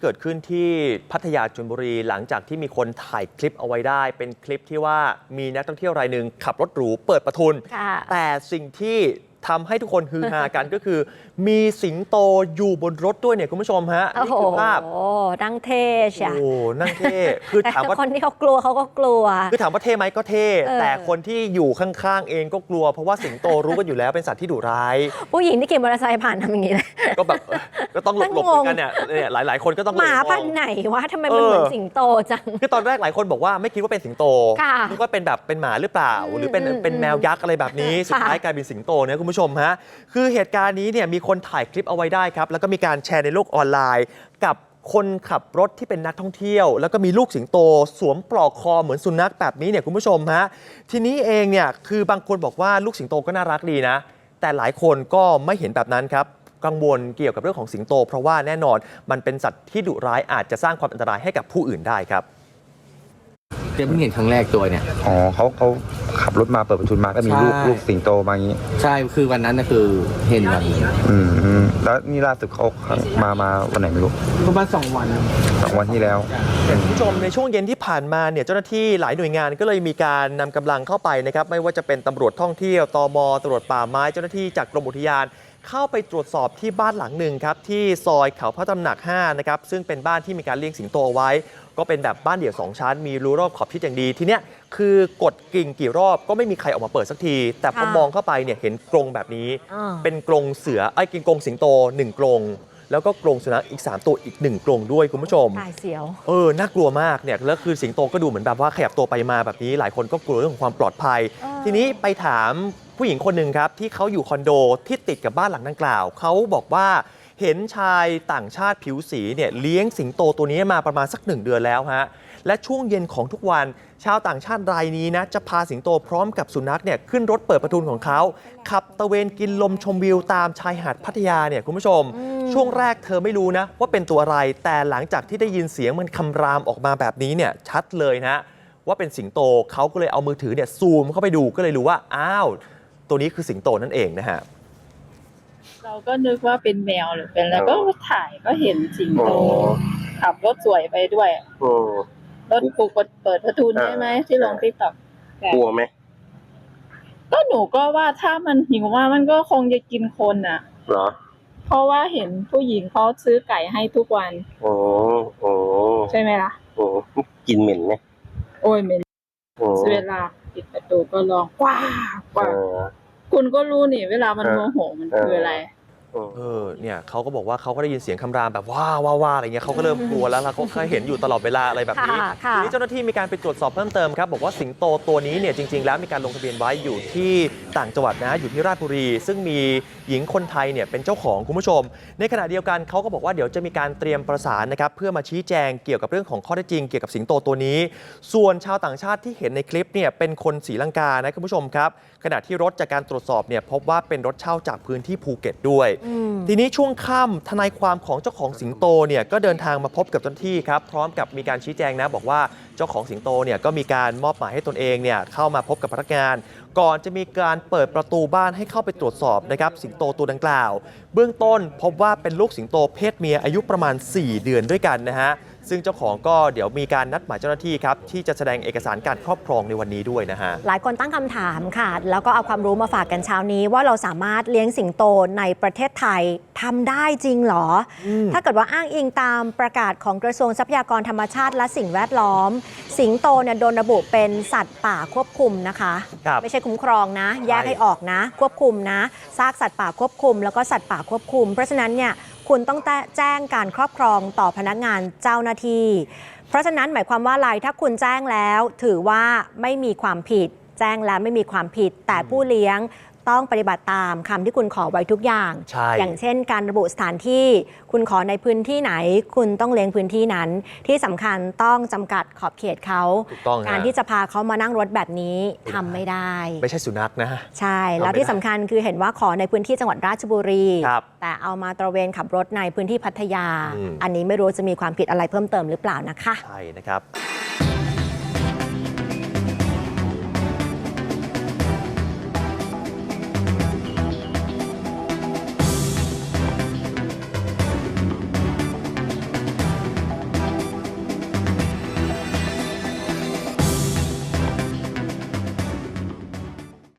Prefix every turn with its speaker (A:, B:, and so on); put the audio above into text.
A: เกิดขึ้นที่พัทยาชลบุรีหลังจากที่มีคนถ่ายคลิปเอาไว้ได้ เป็นคลิปที่ว่ามีนักท่องเที่ยวรายหนึ่งขับรถหรูเปิดประทุน
B: ค่ะ
A: แต่สิ่งที่ ทำให้ทุกคนฮือฮากันก็คือ มีสิงโตอยู่บนรถด้วยเนี่ยคุณผู้ชมฮะ
B: โอ้
A: นี่
B: โห
A: คือภาพ
B: ดังเท่ใช่
A: โอ้นั่งเท่คือ
B: แต่
A: ถามว่า
B: คนที่เขากลัวเขาก็กลัว
A: คือถามว่าเท่ไหมก็เท่
B: เออ
A: แต่คนที่อยู่ข้างๆเองก็กลัว เพราะว่าสิงโตรู้กันอยู่แล้วเป็นสัตว์ที่ดุร้าย
B: ผู้หญิงที่ขี่มอเตอร์ไซค์ผ่านทำอย่างนี้เลย
A: ก็แบบเออก็ต้องหลบๆเหมือนกันเนี่ยเนี่ยหลายๆ คนก็ต้อง
B: หมา
A: เลยอง
B: พันธุ์ไหนวะทำไมมันเหมือน
A: เออ
B: สิงโตจัง
A: คือตอนแรกหลายคนบอกว่าไม่คิดว่าเป็นสิงโต
B: ค่ะ
A: นึกว่าเป็นแบบเป็นหมาหรือเปล่า
B: อืม
A: หรือเป็น
B: อืม
A: เป็นแมวยักษ์อะไรแบบนี้ สุดท้ายกลายเป็นสิงโตเนี่ยคุณผู้ชมฮะคือเหตุการณ์นี้เนี่ยมีคนถ่ายคลิปเอาไว้ได้ครับ แล้วก็มีการแชร์ในโลกออนไลน์ กับคนขับรถที่เป็นนักท่องเที่ยว แล้วก็มีลูกสิงโต สวมปลอกคอเหมือนสุนัขแบบนี้เนี่ยคุณผู้ชมฮะทีนี้เองเนี่ยคือบางคนบอกว่าลูกสิงโตก็น่ารักดีนะ แต่หลายคนก็ไม่เห็นแบบนั้นครับกังวลเกี่ยวกับเรื่องของสิงโต เพราะว่าแน่นอนมันเป็นสัตว์ที่ดุร้ายอาจจะสร้างความอันตรายให้กับผู้อื่นได้ครับ
C: เดี๋ยวเพิ่งเห็นครั้งแรกตัวเนี่ย
D: อ๋อเขาเขา ขับรถมาเปิดประทุนมาก็มีลูก
C: ใช่
D: ลูกสิงโตมาอย่างนี้
C: ใช่คือวันนั้นนะคือเห็นแบบ
D: อืมอืมแล้วนี่ล่าสุดเขามามาวันไหนไม่รู้
C: ประมาณสองวัน
D: สองวันที่แล้ว
A: คุณผู้ชมในช่วงเย็นที่ผ่านมาเนี่ยเจ้าหน้าที่หลายหน่วยงานก็เลยมีการนำกำลังเข้าไปนะครับไม่ว่าจะเป็นตำรวจท่องเที่ยวตมตำรวจป่าไม้เจ้าหน้าที่จากกรมอุทยาน เข้าไปตรวจสอบที่บ้านหลังหนึ่งครับที่ซอยเขาพระตำหนัก5นะครับซึ่งเป็นบ้านที่มีการเลี้ยงสิงโตเอาไว้ ก็เป็นแบบบ้านเดี่ยวสองชั้น มีรูรอบขอบชิดอย่างดีทีเนี้ยคือกดกิ่งกี่รอบก็ไม่มีใครออกมาเปิดสักที แต่พอ
B: ค่ะ
A: มองเข้าไปเนี่ยเห็นกรงแบบนี้
B: อ่า
A: เป็นกรงเสือไอ้ยกินกรงสิงโตหนึ่งกรง แล้วก็กรงสุนัขอีกสามตัวอีกหนึ่งกรงด้วยคุณผู้ชม
B: ตายเสียว
A: เออ น่ากลัวมากเนี่ย แล้วคือสิงโตก็ดูเหมือนแบบว่าขยับตัวไปมาแบบนี้ หลายคนก็กลัวเรื่องของความปลอดภัย
B: เออ
A: ทีนี้ไปถามผู้หญิงคนหนึ่งครับ ที่เขาอยู่คอนโดที่ติดกับบ้านหลังดังกล่าว เขาบอกว่า เห็นชายต่างชาติผิวสีเนี่ยเลี้ยงสิงโตตัวนี้มาประมาณสักหนึ่งเดือนแล้วฮะและช่วงเย็นของทุกวันชาวต่างชาติรายนี้นะจะพาสิงโตพร้อมกับสุนัขเนี่ยขึ้นรถเปิดประทุนของเขา ขับตะเวนกินลมชมวิวตามชายหาดพัทยาเนี่ยคุณผู้ชม ช่วงแรกเธอไม่รู้นะ ว่าเป็นตัวอะไรแต่หลังจากที่ได้ยินเสียงมันคำรามออกมาแบบนี้เนี่ยชัดเลยนะว่าเป็นสิงโตเขาก็เลยเอามือถือเนี่ยซูมเข้าไปดูก็เลยรู้ว่าอ้าวตัวนี้คือสิงโตนั่นเองนะฮะ
E: เราก็นึกว่าเป็นแมวหรือเป็นอะไรก็ถ่ายก็เห็นสิงโต
F: อ๋อ
E: ขับรถสวยไปด้วย
F: โอ้
E: รถปลุกเปิดประตู
F: อ่า
E: ใช่ไหมที่ลงติ๊กต็อก
F: กลัวไหม
E: ก็หนูก็ว่าถ้ามันหิวว่ามันก็คงจะกินคนน่ะ
F: เหรอ
E: เพราะว่าเห็นผู้หญิงเขาซื้อไก่ให้ทุกวัน
F: โอ้โอ้
E: ใช่ไหมล่ะ
F: โอ้กินเหม็นไหม
E: โอ้ยเหม็น
F: โอ้
E: เวลาปิดประตูก็ร้องกว้างก
F: เอ
E: ว้าง
F: อ
E: คุณก็รู้นี่ เวลามัน
F: เออ
E: โมโหมันคืออะไร
F: โอ้
A: เออเนี่ยเขาก็บอกว่าเขาก็ได้ยินเสียงคำรามแบบว้าว้าว้าอะไรเงี้ยเขาก็เริ่มกลัวแล้วแล้วเขาเคยเห็นอยู่ตลอดเวลาอะไรแบบนี้
B: ค่ะค่ะ
A: ทีนี้เจ้าหน้าที่มีการไปตรวจสอบเพิ่มเติมครับบอกว่าสิงโตตัวนี้เนี่ยจริง ๆ แล้วมีการลงทะเบียนไว้อยู่ที่ต่างจังหวัดนะอยู่ที่ราชบุรี ซึ่งมีหญิงคนไทยเนี่ยเป็นเจ้าของคุณผู้ชม ในขณะเดียวกันเขาก็บอกว่าเดี๋ยวจะมีการเตรียมประสานนะครับเพื่อมาชี้แจงเกี่ยวกับเรื่องของข้อเท็จจริงเกี่ยวกับสิงโตตัวนี้ ส่วนชาวต่างชาติที่เห็นในคลิปเนี่ยเป็นคนศรีลังกานะคุณผู้ชมครับขณะที่รถจากการตรวจสอบเนี่ยพบว่าเป็นรถเช่าจากพื้นที่ภูเก็ตด้วย
B: อืม
A: ทีนี้ช่วงค่ำทนายความของเจ้าของสิงโตเนี่ยก็เดินทางมาพบกับเจ้าหน้าที่ครับ พร้อมกับมีการชี้แจงนะบอกว่าเจ้าของสิงโตเนี่ยก็มีการมอบหมายให้ตนเองเนี่ยเข้ามาพบกับพนักงาน ก่อนจะมีการเปิดประตูบ้านให้เข้าไปตรวจสอบนะครับสิงโตตัวดังกล่าว เบื้องต้นพบว่าเป็นลูกสิงโตเพศเมียอายุประมาณ 4 เดือนด้วยกันนะฮะ ซึ่งเจ้าของก็เดี๋ยวมีการนัดหมายเจ้าหน้าที่ครับที่จะแสดงเอกสารการครอบครองในวันนี้ด้วยนะฮะ
B: หลายคนตั้งคำถามค่ะ แล้วก็เอาความรู้มาฝากกันเช้านี้ ว่าเราสามารถเลี้ยงสิงโตในประเทศไทยทำได้จริงเหรออถ้าเกิดว่าอ้างอิงตามประกาศของกระทรวงทรัพยากรธรรมชาติและสิ่งแวดล้อม สิงโตเนี่ยโดนระบุเป็นสัตว์ป่าควบคุมนะคะ
A: ครับ
B: ไม่ใช่คุ้มครองนะ แยกให้ออกนะ ควบคุมนะซากสัตว์ป่าควบคุม แล้วก็สัตว์ป่าควบคุม เพราะฉะนั้นเนี่ย คุณต้องแจ้งการครอบครองต่อพนักงานเจ้าหน้าที่ เพราะฉะนั้นหมายความว่าอะไรถ้าคุณแจ้งแล้ว ถือว่าไม่มีความผิด แจ้งแล้วไม่มีความผิด แต่ผู้เลี้ยง ต้องปฏิบัติตามคำที่คุณขอไว้ทุกอย่าง
A: ใช่
B: อย่างเช่น การระบุสถานที่ คุณขอในพื้นที่ไหน คุณต้องเลี้ยงพื้นที่นั้น ที่สำคัญต้องจำกัดขอบเขตเขา
A: ถูกต้องฮะ
B: การที่จะพาเขามานั่งรถแบบนี้ทำไม่ได้
A: ไม่ใช่สุนัขนะ
B: ใช่
A: ทำไม่
B: แล้วที่
A: ได้
B: สำคัญคือเห็นว่าขอในพื้นที่จังหวัดราชบุรี
A: ครับ
B: แต่เอามาตระเวนขับรถในพื้นที่พัทยา
A: อืม
B: อันนี้ไม่รู้จะมีความผิดอะไรเพิ่มเติมหรือเปล่านะคะ
A: ใช่นะครับ